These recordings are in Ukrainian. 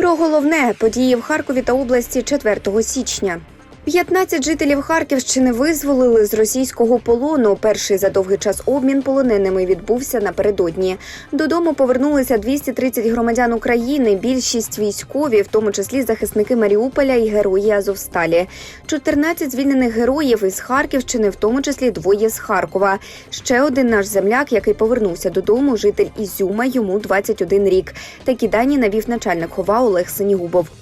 Про головне події в Харкові та області 4 січня. 15 жителів Харківщини визволили з російського полону. Перший за довгий час обмін полоненими відбувся напередодні. Додому повернулися 230 громадян України. Більшість військові, в тому числі захисники Маріуполя і герої Азовсталі. 14 звільнених героїв із Харківщини, в тому числі двоє з Харкова. Ще один наш земляк, який повернувся додому, житель Ізюма, йому 21 рік. Такі дані навів начальник хова Олег Синігубов.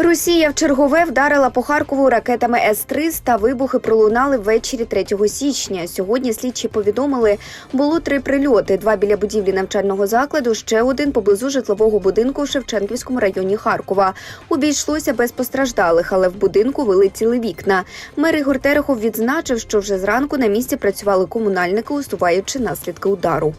Росія в чергове вдарила по Харкову ракетами С-300. Вибухи пролунали ввечері 3 січня. Сьогодні слідчі повідомили, було три прильоти: два біля будівлі навчального закладу, ще один поблизу житлового будинку в Шевченківському районі Харкова. Обійшлося без постраждалих, але в будинку вилетіли вікна. Мер Ігор Терехов відзначив, що вже зранку на місці працювали комунальники, усуваючи наслідки удару.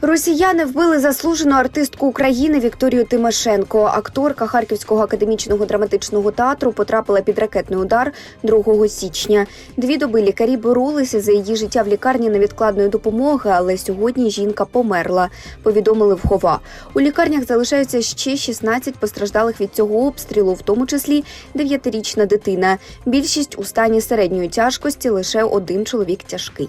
Росіяни вбили заслужену артистку України Вікторію Тимошенко. Акторка Харківського академічного драматичного театру потрапила під ракетний удар 2 січня. Дві доби лікарі боролися за її життя в лікарні невідкладної допомоги, але сьогодні жінка померла. Повідомили в хова. У лікарнях залишаються ще 16 постраждалих від цього обстрілу, в тому числі 9-річна дитина. Більшість у стані середньої тяжкості лише один чоловік тяжкий.